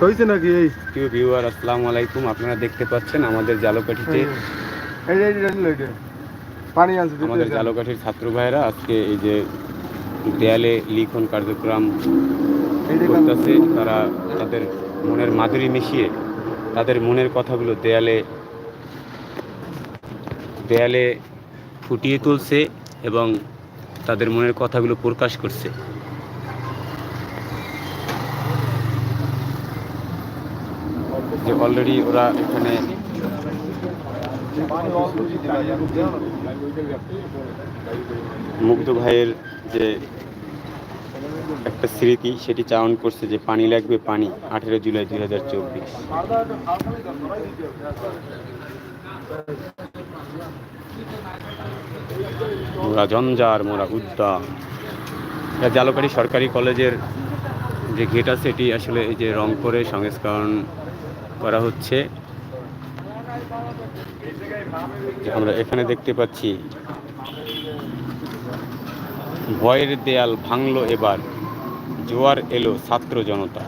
হয়েছে নাকি এই? প্রিয় ভিউয়ার আসসালামু আলাইকুম। আপনারা দেখতে পাচ্ছেন আমাদের জালকাঠিতে পানি আমাদের। জালকাঠির ছাত্র ভাইরা আজকে এই যে দেয়ালে লিখন কার্যক্রম করতেছে। তারা তাদের মনের মাধুরী মিশিয়ে তাদের মনের কথাগুলো দেয়ালে দেয়ালে ফুটিয়ে তুলছে এবং তাদের মনের কথাগুলো প্রকাশ করছে। যে অলরেডি ওরা এখানে মুগ্ধ ভাইয়ের যে একটা স্মৃতি, সেটি চায়ন করছে যে পানি লাগবে পানি, আঠেরো জুলাই দুই হাজার চব্বিশ। মোরা জঞ্জার মোরা উদ্যান এটা সরকারি কলেজের যে গেট আছে, এটি আসলে এই যে রং করে সংস্করণ করা হচ্ছে। আমরা এখানে দেখতে পাচ্ছি ভয়ের দেয়াল ভাঙলো এবার জোয়ার এলো ছাত্র জনতা।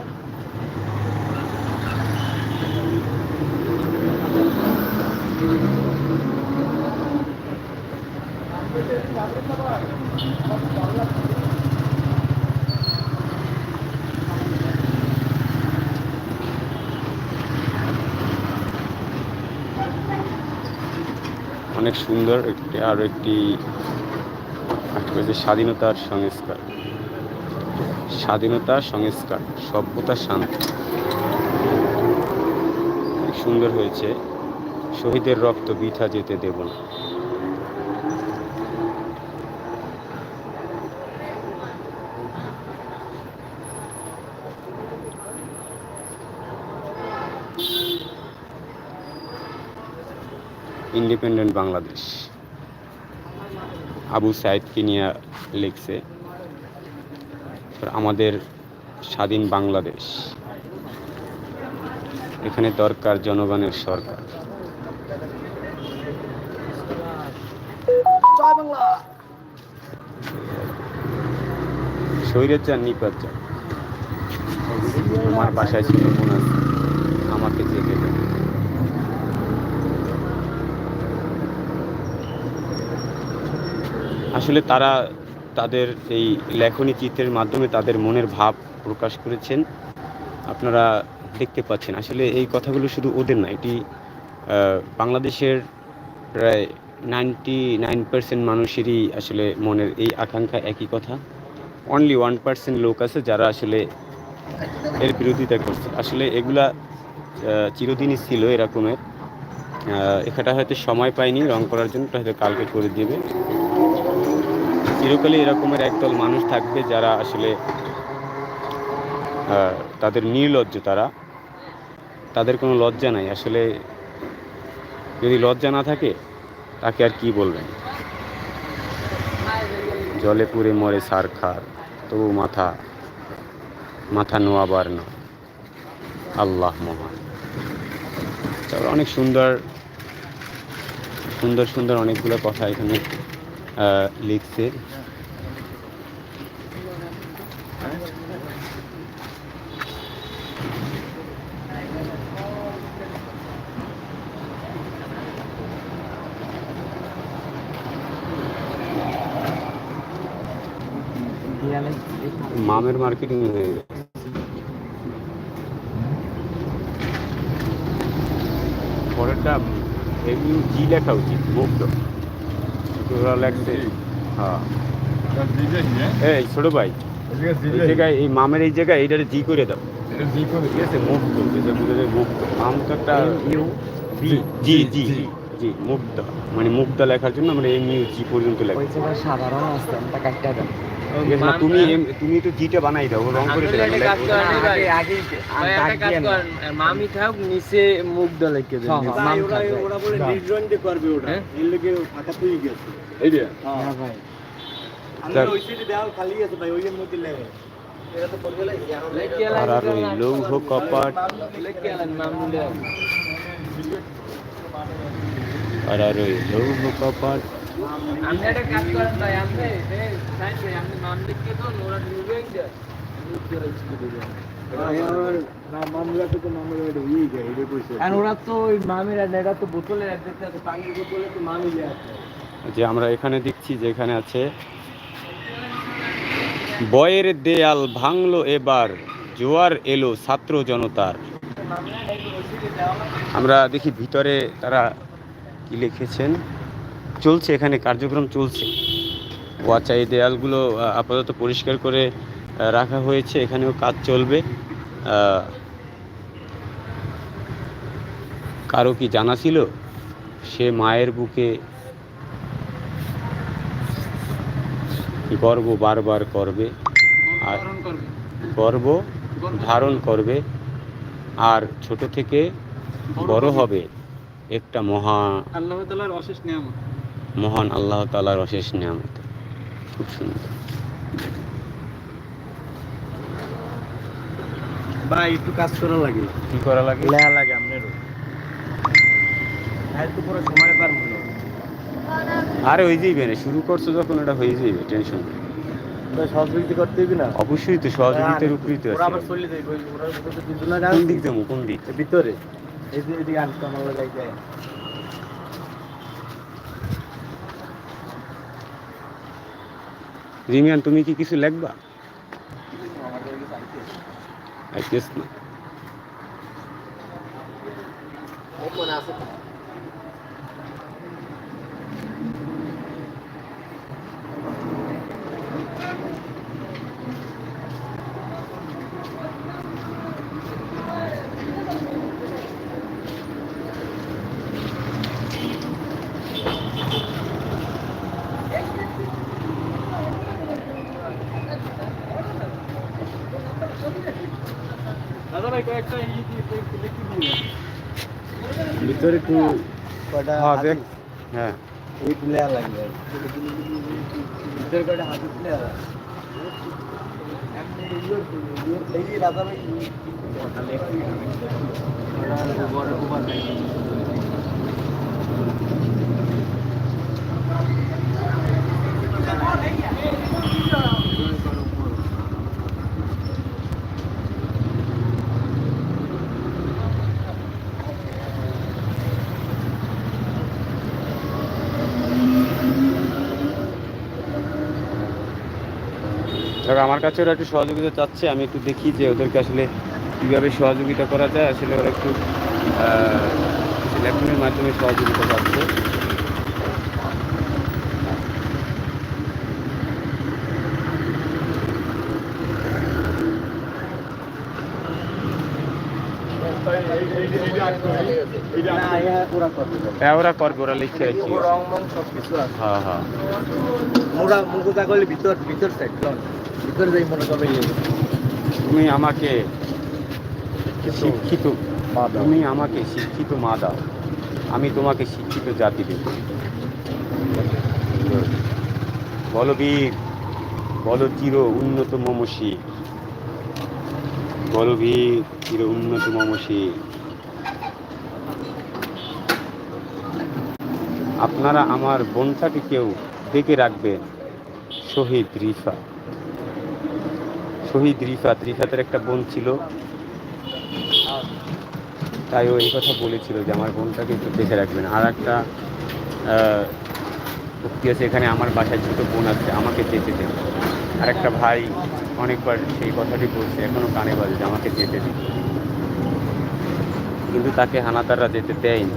অনেক সুন্দর একটি, আরও একটি স্বাধীনতার সংস্কার। স্বাধীনতা সংস্কার, সভ্যতা শান্তি। সুন্দর হয়েছে। শহীদের রক্ত বৃথা যেতে দেব না। ইন্ডিপেন্ডেন্ট বাংলাদেশ। আবু সাইদকে নিয়ে লিখছে আমাদের স্বাধীন বাংলাদেশ। এখানে দরকার জনগণের সরকার। স্বৈরাচার নিপাচার আমার বাসায় ছিল বোন আছে আমাকে জেগে দেয় আসলে তারা তাদের এই লেখনী চিত্রের মাধ্যমে তাদের মনের ভাব প্রকাশ করেছেন। আপনারা দেখতে পাচ্ছেন, আসলে এই কথাগুলো শুধু ওদের না, এটি বাংলাদেশের প্রায় নাইনটি নাইন পার্সেন্ট মানুষেরই আসলে মনের এই আকাঙ্ক্ষা একই কথা। অনলি ওয়ান পার্সেন্ট লোক আছে যারা আসলে এর বিরোধিতা করছে। আসলে এগুলা চিরদিনই ছিল এরকমের। এখানটা হয়তো সময় পায়নি, রং করার জন্য হয়তো কালকে করে দেবে। চিরকালই এরকমের একদল মানুষ থাকবে যারা আসলে তাদের নির্লজ্জ তারা। তাদের কোনো লজ্জা নাই। আসলে যদি লজ্জা না থাকে, তাকে আর কি বলবেন? জলে পুড়ে মরে সার খার, তবু মাথা মাথা নোয়াবার না। আল্লাহ মহান। তারপর অনেক সুন্দর সুন্দর সুন্দর অনেকগুলো কথা এখানে লিখছে। মামের মার্কেটিং হয়ে গেছে। পরেরটা এমনি জি লেখা উচিত মুগ্ধ। হ্যাঁ। এই ছোট ভাই। এই জায়গায় এই মামের এই জায়গায় এইটারে জি করে দাও। ঠিক আছে? মুখ যায় মুগ্ধ মাম তো একটা জি জি জি জি মুগ্ধ মানে মুগ্ধ লেখার জন্য আমরা এম ইউ জি পর্যন্ত লেখা। ওই জায়গায় সাধারণ আসতে ওটা কাটতে দেন। ঠিক আছে না, তুমি তুমি তো জিটা বানাই দাও রং করে করে আগে আগে কাজ করেন, মামি থাক নিচে মুখ দা লিখে দেন। হ্যাঁ, হ্যাঁ, মাম। হ্যাঁ? হ্যাঁ ভাই আর আর ওই লৌহ কপাট লিখে আলেন মামি দেন আর আর ওই লৌহ কপাট আপনি একটা কাজ করেন ভাই আপনি এই, সাইড ভাই ওরা হয়ে কইছে আর ওরা তো ওই এরা তো বোতলে দেখতে আছে পানির বোতলে মামি দিয়ে আছে। যে আমরা এখানে দেখছি যে এখানে আছে বয়ের দেয়াল ভাঙলো এবার, জোয়ার এলো ছাত্র জনতার। আমরা দেখি ভিতরে তারা কি লিখেছেন? চলছে এখানে কার্যক্রম চলছে। ও আচ্ছা এই দেয়ালগুলো আপাতত পরিষ্কার করে রাখা হয়েছে এখানেও কাজ চলবে। কারও কি জানা ছিল? সে মায়ের বুকে গর্ব বারবার করবে আর গর্ব ধারণ করবে আর ছোট থেকে বড় হবে। একটা মহা আল্লাহ তাআলার অশেষ নিয়ামত। মহান আল্লাহ তালার অশেষ নিয়ামত। খুব সুন্দর। ভাই একটু কাজ করা লাগে। কি করা লাগে? লেয়া লাগে আপনারও পুরো সময় পার হলো। আরে হয়ে যাইবে না শুরু করছ যখন ওটা হয়ে যাইবে টেনশন সহযোগিতা করতে হবে না? অবশ্যই তো সহযোগিতার উপরেই তো আছে। কোন দিক যাব কোন দিক? ভিতরে। এই যে এদিকে আনতে আমার লাগাই যায় রিমিয়ান তুমি কি কিছু লিখবা আইতেছ না ভিতরে একটু কয়টা হ্যাঁ হাতি- দেখ হ্যাঁ। এই প্লেয়ার লাগবে। ভিতরে কয়টা হাতি প্লেয়ার দেখো আমার কাছে ওরা একটু সহযোগিতা চাচ্ছে, আমি একটু দেখি যে ওদেরকে আসলে কীভাবে সহযোগিতা করা যায়, আসলে ওরা একটু লেখনের মাধ্যমে সহযোগিতা চাচ্ছে। হ্যাঁ ওরা করবে ওরা লিখে কি হ্যাঁ হ্যাঁ। মোরা মুকুতা করলে ভিতর ভিতর সাইড ভিতর যাই মনে করবে তুমি আমাকে শিক্ষিত। তুমি আমাকে শিক্ষিত মা দাও। আমি তোমাকে শিক্ষিত জাতি দেব। বলো বীর বলো চির উন্নত মমসী বলো বীর চির উন্নত মমসী আপনারা আমার বোনটাকে কেউ ডেকে রাখবেন শহীদ রিফা। শহীদ রিফাত রিফাতের একটা বোন ছিল। তাই ও এই কথা বলেছিল যে আমার বোনটাকে একটু দেখে রাখবেন। আর একটা উক্তি আছে, এখানে আমার বাসায় ছোটো বোন আছে, আমাকে যেতে দেন। আর একটা ভাই অনেকবার সেই কথাটি বলছে এখনও কানে বাজে যে আমাকে যেতে দিন। কিন্তু তাকে হানাতাররা যেতে দেয়নি।